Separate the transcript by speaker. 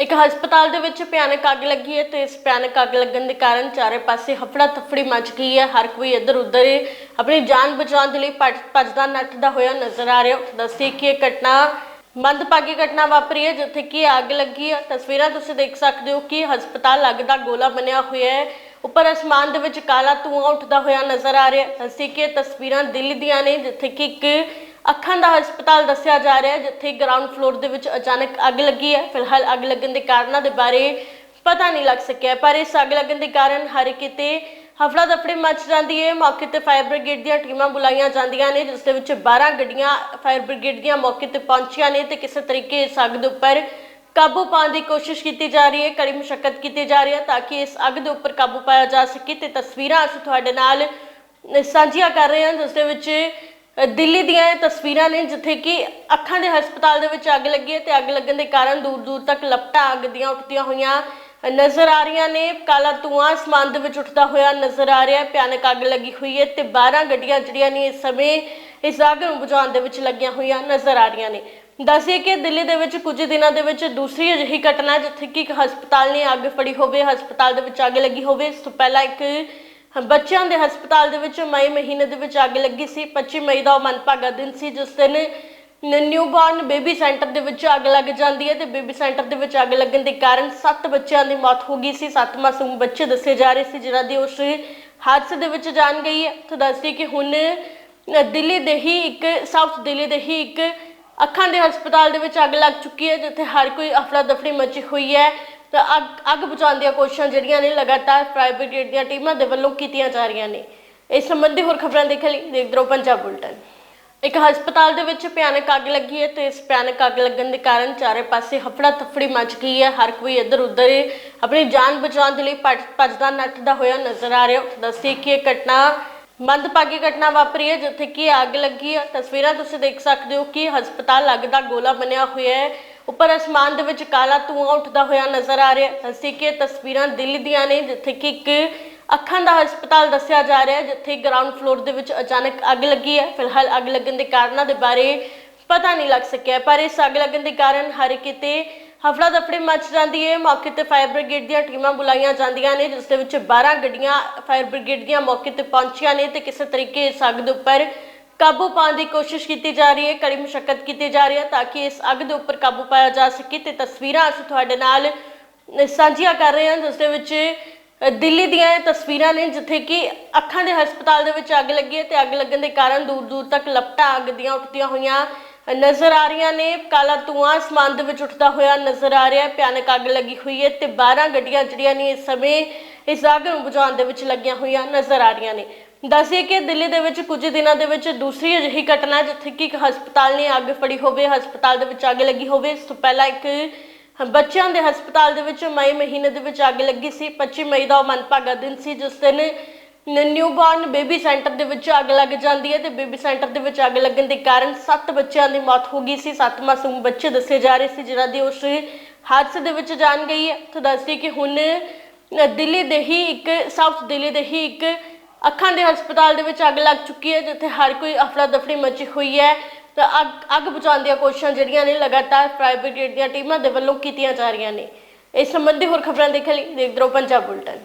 Speaker 1: ਇੱਕ ਹਸਪਤਾਲ ਦੇ ਵਿੱਚ ਭਿਆਨਕ ਅੱਗ ਲੱਗੀ ਹੈ ਤੇ ਇਸ ਭਿਆਨਕ ਅੱਗ ਲੱਗਣ ਦੇ ਕਾਰਨ ਚਾਰੇ ਪਾਸੇ ਹਫੜਾ ਤਫੜੀ ਮਚ ਗਈ ਹੈ। ਹਰ ਕੋਈ ਇੱਧਰ ਉੱਧਰ ਆਪਣੀ ਜਾਨ ਬਚਾਉਣ ਦੇ ਲਈ ਭੱਜ- ਭੱਜਦਾ ਨੱਠਦਾ ਹੋਇਆ ਨਜ਼ਰ ਆ ਰਿਹਾ। ਦੱਸੀ ਕਿ ਇਹ ਘਟਨਾ ਮੰਦਭਾਗੀ ਘਟਨਾ ਵਾਪਰੀ ਹੈ, ਜਿੱਥੇ ਕਿ ਅੱਗ ਲੱਗੀ ਹੈ। ਤਸਵੀਰਾਂ ਤੁਸੀਂ ਦੇਖ ਸਕਦੇ ਹੋ ਕਿ ਹਸਪਤਾਲ ਅੱਗ ਦਾ ਗੋਲਾ ਬਣਿਆ ਹੋਇਆ ਹੈ। ਉੱਪਰ ਅਸਮਾਨ ਦੇ ਵਿੱਚ ਕਾਲਾ ਧੂੰਆਂ ਉੱਠਦਾ ਹੋਇਆ ਨਜ਼ਰ ਆ ਰਿਹਾ ਹੈ। ਅਸੀਂ ਕਿ ਇਹ ਤਸਵੀਰਾਂ ਦਿੱਲੀ ਦੀਆਂ ਨੇ, ਜਿੱਥੇ ਕਿ ਇੱਕ ਅੱਖਾਂ ਦਾ ਹਸਪਤਾਲ ਦੱਸਿਆ ਜਾ ਰਿਹਾ ਹੈ, ਜਿੱਥੇ ਗਰਾਊਂਡ ਫਲੋਰ ਦੇ ਵਿੱਚ ਅਚਾਨਕ ਅੱਗ ਲੱਗੀ ਹੈ। ਫਿਲਹਾਲ ਅੱਗ ਲੱਗਣ ਦੇ ਕਾਰਨਾਂ ਦੇ ਬਾਰੇ ਪਤਾ ਨਹੀਂ ਲੱਗ ਸਕਿਆ, ਪਰ ਇਸ ਅੱਗ ਲੱਗਣ ਦੇ ਕਾਰਨ ਹਰ ਕਿਤੇ ਹਫੜਾ ਦਫੜੀ ਮਚ ਜਾਂਦੀ ਹੈ। ਮੌਕੇ ਤੇ ਫਾਇਰ ਬ੍ਰਿਗੇਡ ਦੀਆਂ ਟੀਮਾਂ ਬੁਲਾਈਆਂ ਜਾਂਦੀਆਂ ਨੇ, ਜਿਸ ਦੇ ਵਿੱਚ 12 ਗੱਡੀਆਂ ਫਾਇਰ ਬ੍ਰਿਗੇਡ ਦੀਆਂ ਮੌਕੇ ਤੇ ਪਹੁੰਚੀਆਂ ਨੇ ਤੇ ਕਿਸੇ ਤਰੀਕੇ ਇਸ ਅੱਗ ਦੇ ਉੱਪਰ ਕਾਬੂ ਪਾਉਣ ਦੀ ਕੋਸ਼ਿਸ਼ ਕੀਤੀ ਜਾ ਰਹੀ ਹੈ, ਕੜੀ ਮੁਸ਼ਕਲ ਕੀਤੀ ਜਾ ਰਹੀ ਹੈ ਤਾਂ ਕਿ ਇਸ ਅੱਗ ਦੇ ਉੱਪਰ ਕਾਬੂ ਪਾਇਆ ਜਾ ਸਕੇ। ਤੇ ਤਸਵੀਰਾਂ ਅਸੀਂ ਤੁਹਾਡੇ ਨਾਲ ਸਾਂਝੀਆਂ ਕਰ ਰਹੇ ਹਾਂ, ਜਿਸ ਦੇ ਵਿੱਚ ਦਿੱਲੀ ਦੀਆਂ ਇਹ ਤਸਵੀਰਾਂ ਨੇ ਜਿੱਥੇ ਕਿ ਅੱਖਾਂ ਦੇ ਹਸਪਤਾਲ ਦੇ ਵਿੱਚ ਅੱਗ ਲੱਗੀ ਹੈ ਤੇ ਅੱਗ ਲੱਗਣ ਦੇ ਕਾਰਨ ਦੂਰ ਦੂਰ ਤੱਕ ਲਪਟਾਂ ਅੱਗ ਦੀਆਂ ਉੱਠਦੀਆਂ ਹੋਈਆਂ ਨਜ਼ਰ ਆ ਰਹੀਆਂ ਨੇ। ਕਾਲਾ ਧੂਆਂ ਅਸਮਾਨ ਦੇ ਵਿੱਚ ਉੱਠਦਾ ਹੋਇਆ ਨਜ਼ਰ ਆ ਰਿਹਾ ਭਿਆਨਕ ਅੱਗ ਲੱਗੀ ਹੋਈ ਹੈ ਤੇ 12 ਗੱਡੀਆਂ ਜਿਹੜੀਆਂ ਨੇ ਇਸ ਸਮੇਂ ਇਸ ਅੱਗ ਨੂੰ ਬੁਝਾਉਣ ਦੇ ਵਿੱਚ ਲੱਗੀਆਂ ਹੋਈਆਂ ਨਜ਼ਰ ਆ ਰਹੀਆਂ ਨੇ। ਦੱਸਿਏ ਕਿ ਦਿੱਲੀ ਦੇ ਵਿੱਚ ਕੁਝ ਦਿਨਾਂ ਦੇ ਵਿੱਚ ਦੂਸਰੀ ਅਜਿਹੀ ਘਟਨਾ ਜਿੱਥੇ ਕਿ ਇੱਕ ਹਸਪਤਾਲ ਨੇ ਅੱਗ ਫੜੀ ਹੋਵੇ, ਹਸਪਤਾਲ ਦੇ ਵਿੱਚ ਅੱਗ ਲੱਗੀ ਹੋਵੇ। ਇਸ ਤੋਂ ਪਹਿਲਾਂ ਇੱਕ ਬੱਚਿਆਂ ਦੇ ਹਸਪਤਾਲ ਦੇ ਵਿੱਚ ਮਈ ਮਹੀਨੇ ਦੇ ਵਿੱਚ ਅੱਗ ਲੱਗੀ ਸੀ। 25 ਮਈ ਦਾ ਉਹ ਮੰਦਭਾਗਾ ਦਿਨ ਸੀ, ਜਿਸ ਦਿਨ ਨਿਊਬੋਰਨ ਬੇਬੀ ਸੈਂਟਰ ਦੇ ਵਿੱਚ ਅੱਗ ਲੱਗ ਜਾਂਦੀ ਹੈ ਤੇ ਬੇਬੀ ਸੈਂਟਰ ਦੇ ਵਿੱਚ ਅੱਗ ਲੱਗਣ ਦੇ ਕਾਰਨ 7 ਬੱਚਿਆਂ ਦੀ ਮੌਤ ਹੋ ਗਈ ਸੀ। 7 ਮਾਸੂਮ ਬੱਚੇ ਦੱਸੇ ਜਾ ਰਹੇ ਸੀ, ਜਿਨ੍ਹਾਂ ਦੀ ਉਸ ਹਾਦਸੇ ਦੇ ਵਿੱਚ ਜਾਨ ਗਈ ਹੈ। ਤਾਂ ਦੱਸਦੀ ਕਿ ਹੁਣ ਦਿੱਲੀ ਦੇ ਹੀ ਇੱਕ, ਸਾਊਥ ਦਿੱਲੀ ਦੇ ਹੀ ਇੱਕ ਅੱਖਾਂ ਦੇ ਹਸਪਤਾਲ ਦੇ ਵਿੱਚ ਅੱਗ ਲੱਗ ਚੁੱਕੀ ਹੈ, ਜਿੱਥੇ ਹਰ ਕੋਈ ਅਫਰਾ ਦਫੜੀ ਮਚੀ ਹੋਈ ਹੈ। ਤਾਂ ਅੱਗ ਅੱਗ ਬੁਝਾਉਣ ਦੀਆਂ ਕੋਸ਼ਿਸ਼ਾਂ ਜਿਹੜੀਆਂ ਨੇ ਲਗਾਤਾਰ ਫਾਇਰ ਬ੍ਰਿਗੇਡ ਦੀਆਂ ਟੀਮਾਂ ਦੇ ਵੱਲੋਂ ਕੀਤੀਆਂ ਜਾ ਰਹੀਆਂ ਨੇ। ਇਸ ਸੰਬੰਧੀ ਹੋਰ ਖਬਰਾਂ ਦੇਖਣ ਲਈ ਦੇਖਦੇ ਰਹੋ ਪੰਜਾਬ ਬੁਲਟਨ। ਇੱਕ ਹਸਪਤਾਲ ਦੇ ਵਿੱਚ ਭਿਆਨਕ ਅੱਗ ਲੱਗੀ ਹੈ ਤੇ ਇਸ ਭਿਆਨਕ ਅੱਗ ਲੱਗਣ ਦੇ ਕਾਰਨ ਚਾਰੇ ਪਾਸੇ ਹਫੜਾ ਤਫੜੀ ਮਚ ਗਈ ਹੈ। ਹਰ ਕੋਈ ਇੱਧਰ ਉੱਧਰ ਆਪਣੀ ਜਾਨ ਬਚਾਉਣ ਦੇ ਲਈ ਭੱਜ- ਭੱਜਦਾ ਨੱਠਦਾ ਹੋਇਆ ਨਜ਼ਰ ਆ ਰਿਹਾ। ਦੱਸੀ ਕਿ ਇਹ ਘਟਨਾ ਮੰਦਭਾਗੀ ਘਟਨਾ ਵਾਪਰੀ ਹੈ, ਜਿੱਥੇ ਕਿ ਅੱਗ ਲੱਗੀ ਹੈ। ਤਸਵੀਰਾਂ ਤੁਸੀਂ ਦੇਖ ਸਕਦੇ ਹੋ ਕਿ ਹਸਪਤਾਲ ਅੱਗ ਦਾ ਗੋਲਾ ਬਣਿਆ ਹੋਇਆ ਹੈ। ਉੱਪਰ ਅਸਮਾਨ ਦੇ ਵਿੱਚ ਕਾਲਾ ਧੂਆਂ ਉੱਠਦਾ ਹੋਇਆ ਨਜ਼ਰ ਆ ਰਿਹਾ ਅਸੀਂ ਕਿ ਤਸਵੀਰਾਂ ਦਿੱਲੀ ਦੀਆਂ ਨੇ, ਜਿੱਥੇ ਕਿ ਇੱਕ ਅੱਖਾਂ ਦਾ ਹਸਪਤਾਲ ਦੱਸਿਆ ਜਾ ਰਿਹਾ ਹੈ, ਜਿੱਥੇ ਗਰਾਊਂਡ ਫਲੋਰ ਦੇ ਵਿੱਚ ਅਚਾਨਕ ਅੱਗ ਲੱਗੀ ਹੈ। ਫਿਲਹਾਲ ਅੱਗ ਲੱਗਣ ਦੇ ਕਾਰਨਾਂ ਦੇ ਬਾਰੇ ਪਤਾ ਨਹੀਂ ਲੱਗ ਸਕਿਆ ਪਰ ਇਸ ਅੱਗ ਲੱਗਣ ਦੇ ਕਾਰਨ ਹਰ ਕਿਤੇ ਹਫੜਾ ਦਫੜੀ ਮਚ ਜਾਂਦੀ ਹੈ। ਮੌਕੇ ਤੇ ਫਾਇਰ ਬ੍ਰਿਗੇਡ ਦੀਆਂ ਟੀਮਾਂ ਬੁਲਾਈਆਂ ਜਾਂਦੀਆਂ ਨੇ, ਜਿਸ ਦੇ ਵਿੱਚ 12 ਗੱਡੀਆਂ ਫਾਇਰ ਬ੍ਰਿਗੇਡ ਦੀਆਂ ਮੌਕੇ ਤੇ ਪਹੁੰਚੀਆਂ ਨੇ ਤੇ ਕਿਸੇ ਤਰੀਕੇ ਇਸ ਅੱਗ ਦੇ ਉੱਪਰ ਕਾਬੂ ਪਾਉਣ ਦੀ ਕੋਸ਼ਿਸ਼ ਕੀਤੀ ਜਾ ਰਹੀ ਹੈ, ਕੜੀ ਮੁਸ਼ਕਲ ਕੀਤੀ ਜਾ ਰਹੀ ਹੈ ਤਾਂ ਕਿ ਇਸ ਅੱਗ ਦੇ ਉੱਪਰ ਕਾਬੂ ਪਾਇਆ ਜਾ ਸਕੇ ਤੇ ਤਸਵੀਰਾਂ ਅਸੀਂ ਤੁਹਾਡੇ ਨਾਲ ਸਾਂਝੀਆਂ ਕਰ ਰਹੇ ਹਾਂ, ਜਿਸ ਦੇ ਵਿੱਚ ਦਿੱਲੀ ਦੀਆਂ ਇਹ ਤਸਵੀਰਾਂ ਨੇ, ਜਿੱਥੇ ਕਿ ਅੱਖਾਂ ਦੇ ਹਸਪਤਾਲ ਦੇ ਵਿੱਚ ਅੱਗ ਲੱਗੀ ਹੈ ਤੇ ਅੱਗ ਲੱਗਣ ਦੇ ਕਾਰਨ ਦੂਰ ਦੂਰ ਤੱਕ ਲਪਟਾਂ ਅੱਗ ਦੀਆਂ ਉੱਠਦੀਆਂ ਹੋਈਆਂ ਨਜ਼ਰ ਆ ਰਹੀਆਂ ਨੇ। ਕਾਲਾ ਧੂਆਂ ਅਸਮਾਨ ਦੇ ਵਿੱਚ ਉੱਠਦਾ ਹੋਇਆ ਨਜ਼ਰ ਆ ਰਿਹਾ ਹੈ, ਭਿਆਨਕ ਅੱਗ ਲੱਗੀ ਹੋਈ ਹੈ ਤੇ 12 ਗੱਡੀਆਂ ਜਿਹੜੀਆਂ ਨੇ ਇਸ ਸਮੇਂ ਇਸ ਅੱਗ ਨੂੰ ਬੁਝਾਉਣ ਦੇ ਵਿੱਚ ਲੱਗੀਆਂ ਹੋਈਆਂ ਨਜ਼ਰ ਆ ਰਹੀਆਂ ਨੇ। ਦੱਸਿਏ ਕਿ ਦਿੱਲੀ ਦੇ ਵਿੱਚ ਕੁਝ ਦਿਨਾਂ ਦੇ ਵਿੱਚ ਦੂਸਰੀ ਅਜਿਹੀ ਘਟਨਾ ਜਿੱਥੇ ਕਿ ਇੱਕ ਹਸਪਤਾਲ ਨੇ ਅੱਗ ਫੜੀ ਹੋਵੇ, ਹਸਪਤਾਲ ਦੇ ਵਿੱਚ ਅੱਗ ਲੱਗੀ ਹੋਵੇ। ਇਸ ਤੋਂ ਪਹਿਲਾਂ ਇੱਕ ਬੱਚਿਆਂ ਦੇ ਹਸਪਤਾਲ ਦੇ ਵਿੱਚ ਮਈ ਮਹੀਨੇ ਦੇ ਵਿੱਚ ਅੱਗ ਲੱਗੀ ਸੀ। 25 ਮਈ ਦਾ ਉਹ ਮੰਦਭਾਗਾ ਦਿਨ ਸੀ, ਜਿਸ ਦਿਨ ਨਿਊਬੋਰਨ ਬੇਬੀ ਸੈਂਟਰ ਦੇ ਵਿੱਚ ਅੱਗ ਲੱਗ ਜਾਂਦੀ ਹੈ ਤੇ ਬੇਬੀ ਸੈਂਟਰ ਦੇ ਵਿੱਚ ਅੱਗ ਲੱਗਣ ਦੇ ਕਾਰਨ 7 ਬੱਚਿਆਂ ਦੀ ਮੌਤ ਹੋ ਗਈ ਸੀ। 7 ਮਾਸੂਮ ਬੱਚੇ ਦੱਸੇ ਜਾ ਰਹੇ ਸੀ, ਜਿਨ੍ਹਾਂ ਦੀ ਉਸ ਹਾਦਸੇ ਦੇ ਵਿੱਚ ਜਾਨ ਗਈ ਹੈ। ਤਾਂ ਦੱਸਦੀ ਕਿ ਹੁਣ ਦਿੱਲੀ ਦੇ ਹੀ ਇੱਕ, ਸਾਊਥ ਦਿੱਲੀ ਦੇ ਹੀ ਇੱਕ ਅੱਖਾਂ ਦੇ ਹਸਪਤਾਲ ਦੇ ਵਿੱਚ ਅੱਗ ਲੱਗ ਚੁੱਕੀ ਹੈ, ਜਿੱਥੇ ਹਰ ਕੋਈ ਅਫਰਾ ਦਫੜੀ ਮਚੀ ਹੋਈ ਹੈ। ਤਾਂ ਅੱਗ ਅੱਗ ਬੁਝਾਉਣ ਦੀਆਂ ਕੋਸ਼ਿਸ਼ਾਂ ਜਿਹੜੀਆਂ ਨੇ ਲਗਾਤਾਰ ਫਾਇਰ ਬ੍ਰਿਗੇਡ ਦੀਆਂ ਟੀਮਾਂ ਦੇ ਵੱਲੋਂ ਕੀਤੀਆਂ ਜਾ ਰਹੀਆਂ ਨੇ। ਇਸ ਸੰਬੰਧੀ ਹੋਰ ਖਬਰਾਂ ਦੇਖਣ ਲਈ ਦੇਖਦੇ ਰਹੋ ਪੰਜਾਬ ਬੁਲਟਨ।